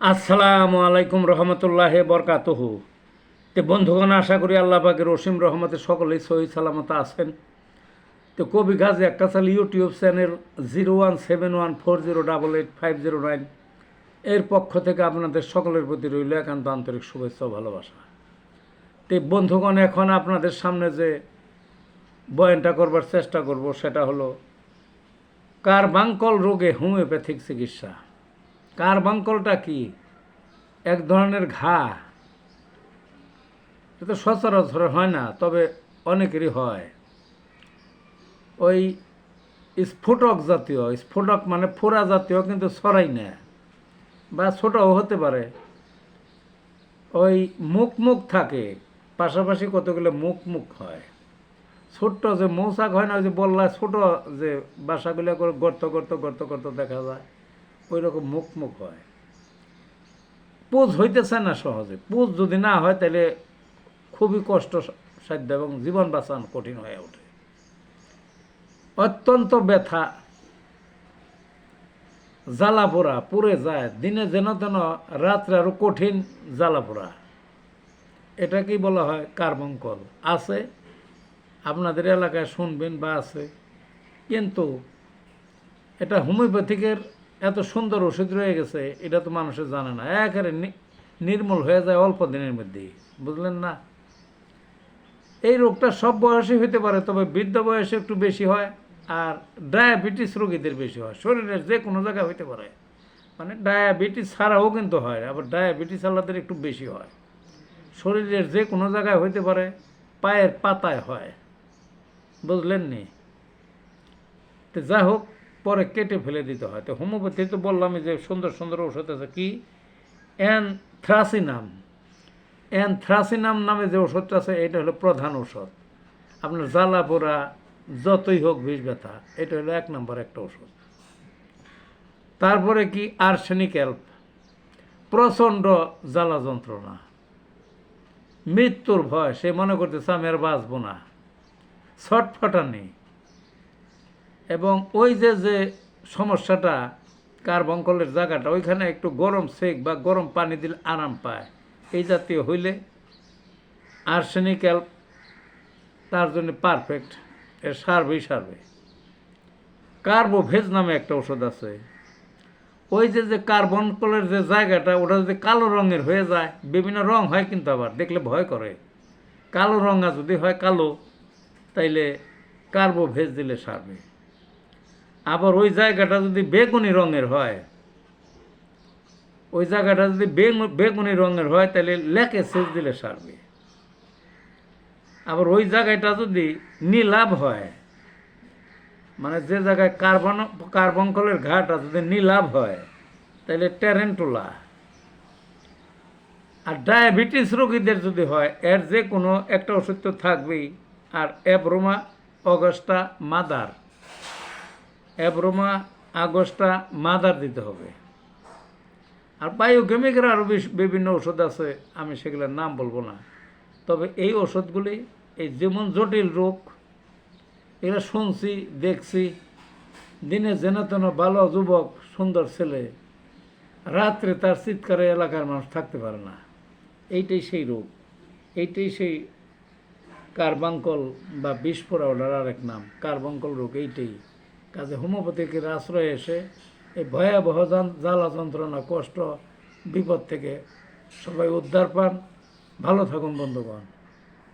আসসালামু আলাইকুম রহমতুল্লাহ বরকাতহ। তো বন্ধুগণ, আশা করি আল্লাহ পাকের রসিম রহমতে সকলেই সহি সালামত আছেন। তো কবি গাজী একটা চাল YouTube channel zero one seven one four zero double eight five zero nine এর পক্ষ থেকে আপনাদের সকলের প্রতি রইল একান্ত আন্তরিক শুভেচ্ছা ও ভালোবাসা। তো বন্ধুগণ, এখন আপনাদের সামনে যে বয়ানটা করবার চেষ্টা করব, সেটা হলো কার্বাঙ্কল রোগে হোমিওপ্যাথিক চিকিৎসা? কার্বাঙ্কলটা কি? এক ধরনের ঘা। এটা সচরাচর হয় না, তবে অনেকেরই হয়। ওই স্ফোটক জাতীয়, স্ফোটক মানে ফোড়া জাতীয়, কিন্তু ছড়াই না, বা ছোটও হতে পারে। ওই মুখ মুখ থাকে, পাশাপাশি কতগুলো মুখ মুখ হয়। ছোট্ট যে মৌচাক হয় না, ওই যে বললা ছোট যে বাসাগুলো গর্ত গর্ত গর্ত গর্ত দেখা যায়। ওই রকম মুখ মুখ হয়। পোজ হইতেছে না সহজে। পুজ যদি না হয় তাহলে খুবই কষ্ট সাধ্য এবং জীবন বাঁচানো কঠিন হয়ে ওঠে। অত্যন্ত ব্যথা জ্বালা পোড়া পুড়ে যায়। দিনে যেন তেন রাত্রে আরও কঠিন জ্বালা পোড়া এটাকেই বলা হয়? কার্বঙ্কল আছে, আপনাদের এলাকায় শুনবেন বা আছে। কিন্তু এটা হোমিওপ্যাথিকের এত সুন্দর ওষুধ রয়ে গেছে, এটা তো মানুষের জানে না। একেবারে নির্মূল হয়ে যায় অল্প দিনের মধ্যেই বুঝলেন না? এই রোগটা সব বয়সে হতে পারে, তবে বৃদ্ধ বয়সে একটু বেশি হয় আর ডায়াবেটিস রোগীদের বেশি হয়। শরীরের যে কোনো জায়গায় হতে পারে। মানে ডায়াবেটিস ছাড়াও কিন্তু হয়, আবার ডায়াবেটিস আলাদের একটু বেশি হয়। শরীরের যে কোনো জায়গায় হইতে পারে, পায়ের পাতায় হয়, বুঝলেন নি? তো যাই হোক পরে কেটে ফেলে দিতে হয়। তো হোমিওপ্যাথি তো বললামই যে সুন্দর সুন্দর ওষুধ আছে কি? অ্যানথ্রাসিনাম। অ্যানথ্রাসিনাম নামে যে ওষুধটা আছে, এটা হলো প্রধান ওষুধ। আপনার জ্বালা, পোড়া, যতই হোক বিষ ব্যথা, এটা হলো এক নম্বর একটা ওষুধ। তারপরে কি? আর্সেনিক অ্যাল্প প্রচণ্ড জ্বালা যন্ত্রণা। মৃত্যুর ভয়, সে মনে করতেছে, আমি আর বাঁচবো না। ছটফটানি। এবং ওই যে যে সমস্যাটা কার্বঙ্কলের জায়গাটা, ওইখানে একটু গরম সেক বা গরম পানি দিলে আরাম পায়। এই জাতীয় হইলে আর্সেনিক্যাল, তার জন্য পারফেক্ট, এর সারবেই সারবে কার্বোভেজ নামে একটা ওষুধ আছে। ওই যে যে কার্বন কলের যে জায়গাটা, ওটা যদি কালো রঙের হয়ে যায়, বিভিন্ন রং হয় কিন্তু আবার, দেখলে ভয় করে। কালো রঙা যদি হয় কালো, তাইলে কার্বোভেজ দিলে সারবে আবার ওই জায়গাটা যদি বেগুনি রঙের হয়, ওই জায়গাটা যদি বেগু- বেগুনি রঙের হয়, তাহলে লেকে সেচ দিলে সারবে। আবার ওই জায়গাটা যদি নীলাভ হয় মানে যে জায়গায় কার্বন কার্বনকলের ঘাটা যদি নীলাভ হয়, তাহলে ট্যারেন্টুলা আর ডায়াবেটিস রোগীদের যদি হয়, এর যে কোনো একটা ওষুধ তো থাকবেই। আর abroma augusta, mother. Abroma augusta mother দিতে হবে। আর বায়োকেমিকের আরও বিভিন্ন ওষুধ আছে, আমি সেগুলোর নাম বলব না। তবে এই ওষুধগুলি এই যেমন জটিল রোগ, এগুলো শুনছি, দেখছি। দিনে যেন তেন ভালো যুবক, সুন্দর ছেলে, রাত্রে তার চিৎকারে এলাকার মানুষ থাকতে পারে না। এইটাই সেই রোগ। এইটাই সেই কার্বাঙ্কল বা বিস্ফোরা ওটার আরেক নাম। কার্বাঙ্কল রোগ, এইটাই। কাজে হোমিওপ্যাথিকের আশ্রয় এসে এই ভয়াবহ জ্বালা যন্ত্রণা, কষ্ট, বিপদ থেকে সবাই উদ্ধার পান। ভালো থাকুন, বন্ধুগণ।